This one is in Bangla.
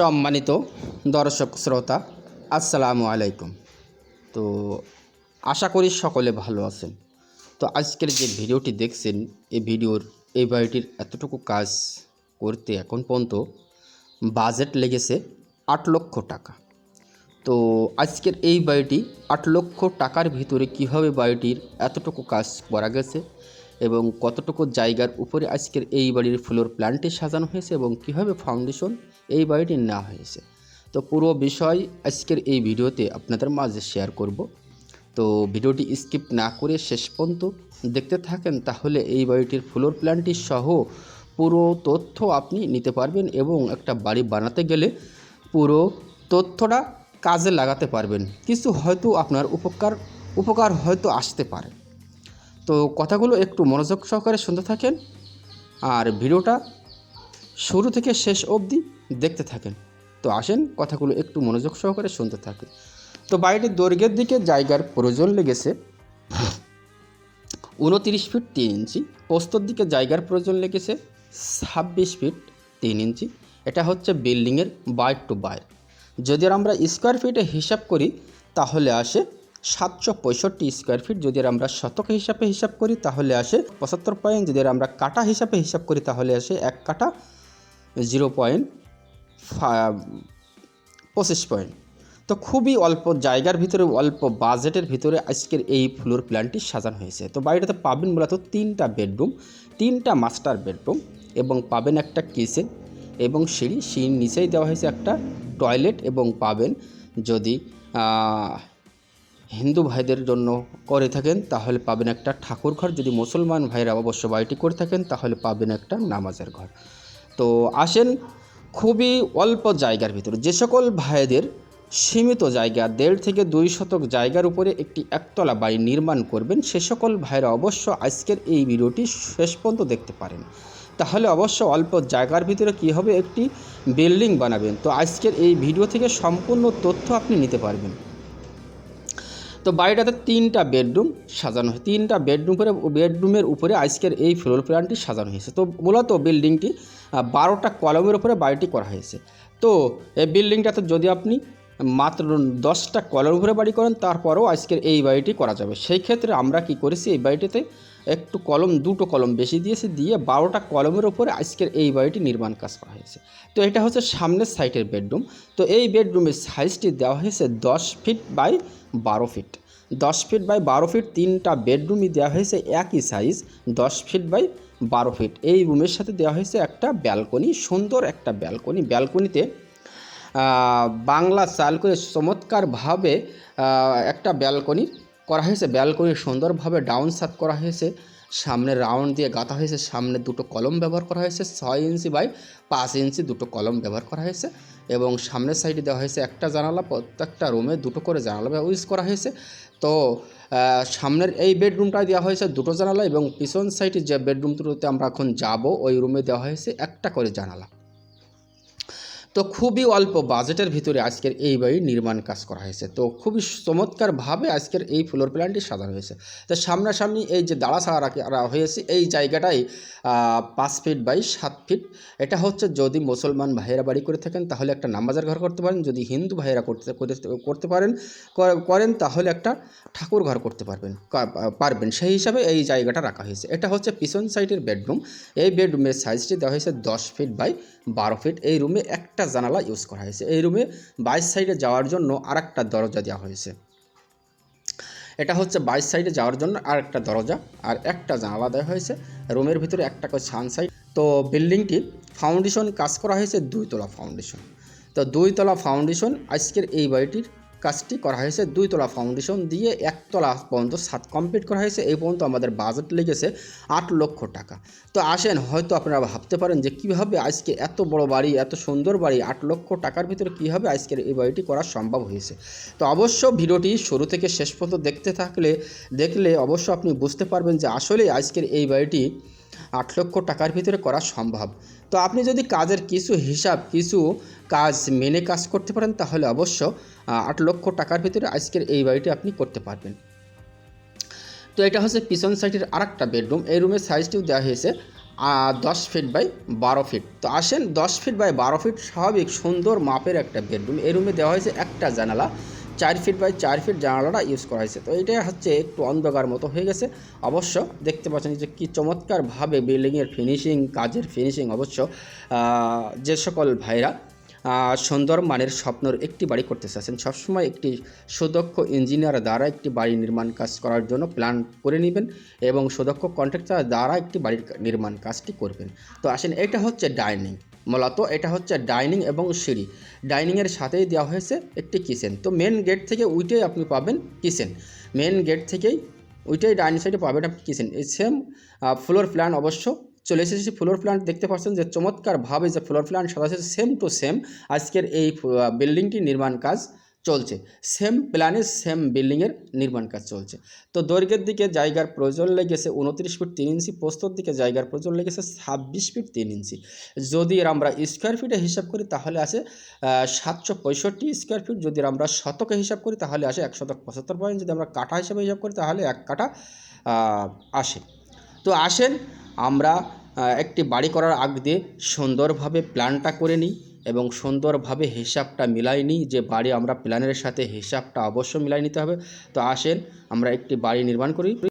সম্মানিত দর্শক শ্রোতা, আসসালামু আলাইকুম। তো আশা করি সকলে ভালো আছেন। তো আজকের যে ভিডিওটি দেখছেন এই ভিডিওর এই বাড়িটির এতটুকু কাজ করতে এখন পর্যন্ত বাজেট লেগেছে আট লক্ষ টাকা। তো আজকের এই বাড়িটি আট লক্ষ টাকার ভিতরে কীভাবে বাড়িটির এতটুকু কাজ করা গেছে এবং কতটুকু জায়গার উপরে আজকের এই বাড়ির ফ্লোর প্ল্যানটি সাজানো হয়েছে এবং কীভাবে ফাউন্ডেশন এই বাড়িটি নেওয়া হয়েছে। তো পুরো বিষয় আজকের এই ভিডিওতে আপনাদের মাঝে শেয়ার করব। তো ভিডিওটি স্কিপ না করে শেষ পর্যন্ত দেখতে থাকেন, তাহলে এই বাড়িটির ফ্লোর প্ল্যানটি সহ পুরো তথ্য আপনি নিতে পারবেন এবং একটা বাড়ি বানাতে গেলে পুরো তথ্যটা কাজে লাগাতে পারবেন। কিছু হয়তো আপনার উপকার উপকার হয়তো আসতে পারে। তো কথাগুলো একটু মনোযোগ সহকারে শুনতে থাকেন আর ভিডিওটা শুরু থেকে শেষ অবধি দেখতে থাকেন। তো আসেন কথাগুলো একটু মনোযোগ সহকারে শুনতে থাকেন। তো বাড়িটির দৈর্ঘ্যের দিকে জায়গার প্রয়োজন লেগেছে। উনতিরিশ ফিট তিন ইঞ্চি পোস্তর দিকে জায়গার প্রয়োজন লেগেছে ছাব্বিশ ফিট তিন ইঞ্চি। এটা হচ্ছে বিল্ডিংয়ের বাইর টু বাইর যদি আমরা স্কোয়ার ফিটে হিসাব করি, তাহলে আসে সাতশো পঁয়ষট্টি স্কোয়ার ফিট যদি আমরা শতক হিসাবে হিসাব করি, তাহলে আসে পঁচাত্তর পয়েন্ট যদি আমরা কাটা হিসাবে হিসাব করি, তাহলে আসে এক কাটা জিরো পয়েন্ট পঁচিশ পয়েন্ট তো খুবই অল্প জায়গার ভিতরে, অল্প বাজেটের ভিতরে আজকের এই ফ্লোর প্ল্যানটি সাজানো হয়েছে। তো বাড়িটাতে পাবেন মূলত তিনটা বেডরুম তিনটা মাস্টার বেডরুম এবং পাবেন একটা কিচেন এবং সিঁড়ি। সিঁড়ির নিচেই দেওয়া হয়েছে একটা টয়লেট এবং পাবেন যদি হিন্দু ভাইদের জন্য করে থাকেন, তাহলে পাবেন একটা ঠাকুর ঘর। যদি মুসলমান ভাইরা অবশ্য বাড়িটি করে থাকেন, তাহলে পাবেন একটা নামাজের ঘর। তো আসেন খুবই অল্প জায়গার ভিতরে। যে সকল ভাইদের সীমিত জায়গা, দেড় থেকে দুই শতক জায়গার উপরে একটি একতলা বাড়ি নির্মাণ করবেন, সে সকল ভাইরা অবশ্য আজকের এই ভিডিওটি শেষ পর্যন্ত দেখতে পারেন। তাহলে অবশ্য অল্প জায়গার ভিতরে কী হবে? একটি বিল্ডিং বানাবেন। তো আজকের এই ভিডিও থেকে সম্পূর্ণ তথ্য আপনি নিতে পারবেন। তো বাড়িটাতে তিনটা বেডরুম সাজানো হয়েছে। তিনটা বেডরুম করে বেডরুমের উপরে আজকের এই ফ্লোর প্ল্যানটি সাজানো হয়েছে। তো মূলত বিল্ডিংটি বারোটা কলমের উপরে বাড়িটি করা হয়েছে। তো এই বিল্ডিংটাতে যদি আপনি মাত্র দশটা কলের উপরে বাড়ি করেন, তারপরেও আজকের এই বাড়িটি করা যাবে। সেই ক্ষেত্রে আমরা কি করেছি, এই বাড়িটিতে একটু কলম, দুটো কলম বেশি দিয়েছি, দিয়ে বারোটা কলমের উপরে আজকের এই বাড়িটি নির্মাণ কাজ করা হয়েছে। তো এটা হচ্ছে সামনের সাইটের বেডরুম। তো এই বেডরুমের সাইজটি দেওয়া হয়েছে দশ ফিট বাই বারো ফিট। দশ ফিট বাই বারো ফিট তিনটা বেডরুমই দেওয়া হয়েছে একই সাইজ, দশ ফিট বাই বারো ফিট। এই রুমের সাথে দেওয়া হয়েছে একটা ব্যালকনি, সুন্দর একটা ব্যালকনি। ব্যালকনিতে বাংলা চাল করে চমৎকারভাবে একটা ব্যালকনি করা হয়েছে। ব্যালকনি সুন্দরভাবে ডাউন সাত করা হয়েছে। সামনে রাউন্ড দিয়ে গাঁথা হয়েছে। সামনে দুটো কলম ব্যবহার করা হয়েছে। ছয় ইঞ্চি বাই পাঁচ ইঞ্চি দুটো কলম ব্যবহার করা হয়েছে এবং সামনের সাইডে দেওয়া হয়েছে একটা জানালা। প্রত্যেকটা রুমে দুটো করে জানালা ইউজ করা হয়েছে। তো সামনের এই বেডরুমটা দেওয়া হয়েছে দুটো জানালা এবং পিছন সাইডে যে বেডরুম দুটোতে আমরা এখন যাব, ওই রুমে দেওয়া হয়েছে একটা করে জানালা। তো খুবই অল্প বাজেটের ভিতরে আজকের এই বাড়ির নির্মাণ কাজ করা হয়েছে। তো খুবই চমৎকারভাবে আজকের এই ফ্লোর প্ল্যানটি সাজানো হয়েছে। তো সামনাসামনি এই যে দাঁড়া ছাড়া রাখা হয়েছে, এই জায়গাটাই পাঁচ ফিট বাই সাত ফিট এটা হচ্ছে যদি মুসলমান ভাইয়েরা বাড়ি করে থাকেন, তাহলে একটা নামাজের ঘর করতে পারেন। যদি হিন্দু ভাইয়েরা করতে করতে- পারেন করেন, তাহলে একটা ঠাকুর ঘর করতে পারবেন। পারবেন। সেই হিসাবে এই জায়গাটা রাখা হয়েছে। এটা হচ্ছে পিছন সাইডের বেডরুম এই বেডরুমের সাইজটি দেওয়া হয়েছে দশ ফিট বাই বারো ফিট এই রুমে একটা জানালা ইউজ করা হয়েছে। এই রুমে বাইশ সাইডে যাওয়ার জন্য আর একটা দরজা দেওয়া হয়েছে। এটা হচ্ছে বাইশ সাইডে যাওয়ার জন্য আর একটা দরজা আর একটা জানালা দেওয়া হয়েছে। রুমের ভিতরে একটা করে ছান সাইড তো বিল্ডিংটি ফাউন্ডেশন কাজ করা হয়েছে দুইতলা ফাউন্ডেশন তো দুইতলা ফাউন্ডেশন আজকের এই বাড়িটির কাজটি করা হয়েছে দুইতলা ফাউন্ডেশন দিয়ে একতলা পর্যন্ত সাত কমপ্লিট করা হয়েছে। এই পর্যন্ত আমাদের বাজেট লেগেছে আট লক্ষ টাকা। তো আসেন, হয়তো আপনারা ভাবতে পারেন যে কীভাবে আজকে এত বড় বাড়ি, এত সুন্দর বাড়ি, আট লক্ষ টাকার ভিতরে কীভাবে আজকের এই বাড়িটি করা সম্ভব হয়েছে? তো অবশ্য ভিডিওটি শুরু থেকে শেষ পর্যন্ত দেখতে থাকলে, দেখলে অবশ্য আপনি বুঝতে পারবেন যে আসলে আজকের এই বাড়িটি আট লক্ষ টাকার ভিতরে করা সম্ভব। তো আপনি যদি কাজের কিছু হিসাব, কিছু কাজ মেনে কাজ করতে পারেন, তাহলে অবশ্য আট লক্ষ টাকার ভিতরে আজকের এই বাড়িটি আপনি করতে পারবেন। তো এটা হচ্ছে পিছন সাইডের আরেকটা বেডরুম। এই রুমের সাইজটিও দেওয়া হয়েছে দশ ফিট বাই বারো ফিট। তো আসেন, দশ ফিট বাই বারো ফিট স্বাভাবিক সুন্দর মাপের একটা বেডরুম। এই রুমে দেওয়া হয়েছে একটা জানালা। চার ফিট বাই চার ফিট জানালাটা ইউজ করা হয়েছে। তো এটা হচ্ছে একটু অন্ধকার মতো হয়ে গেছে। অবশ্য দেখতে পাচ্ছেন যে কী চমৎকারভাবে বিল্ডিংয়ের ফিনিশিং কাজের ফিনিশিং অবশ্য যে সকল ভাইরা সুন্দর মানের স্বপ্নর একটি বাড়ি করতে চাচ্ছেন। সবসময় একটি সুদক্ষ ইঞ্জিনিয়ার দ্বারা একটি বাড়ি নির্মাণ কাজ করার জন্য প্ল্যান করে নেবেন এবং সুদক্ষ কন্ট্রাক্টর দ্বারা একটি বাড়ির নির্মাণ কাজটি করবেন। তো আসেন, এটা হচ্ছে ডাইনিং মূলত এটা হচ্ছে ডাইনিং এবং সিঁড়ি। ডাইনিংয়ের সাথেই দেওয়া হয়েছে একটি কিচেন। তো মেন গেট থেকে উইটেই আপনি পাবেন কিচেন। মেন গেট থেকেই ওইটাই ডাইনিং সাইডে পাবেন আপনি কিচেন। এই সেম ফ্লোর প্ল্যান অবশ্য চলে এসেছি। ফ্লোর প্ল্যান্ট দেখতে পাচ্ছেন যে চমৎকারভাবে যে ফ্লোর প্ল্যান সাদা সেম টু সেম আজকের এই বিল্ডিংটি নির্মাণ কাজ চলছে। সেম প্ল্যানে সেম বিল্ডিংয়ের নির্মাণ কাজ চলছে। তো দৈর্ঘ্যের দিকে জায়গার প্রয়োজন লেগেছে উনত্রিশ ফিট তিন ইঞ্চি প্রস্তর দিকে জায়গার প্রয়োজন লেগেছে ছাব্বিশ ফিট তিন ইঞ্চি যদি আমরা স্কোয়ার ফিটে হিসাব করি, তাহলে আসে সাতশো পঁয়ষট্টি স্কোয়ার ফিট যদি আমরা শতকে হিসাব করি, তাহলে আসে এক শতক পঁচাত্তর পয়েন্ট যদি আমরা কাঠা হিসাবে হিসাব করি, তাহলে এক কাঠা আসে। তো আসেন, আমরা একটি বাড়ি করার আগ দিয়ে সুন্দরভাবে প্ল্যানটা করে নিই। এবং সুন্দরভাবে হিসাবটা মিলাই নিই যে বাড়ি আমরা প্ল্যানের সাথে হিসাবটা অবশ্য মিলাই নিতে হবে। তো আসেন, আমরা একটি বাড়ি নির্মাণ করি।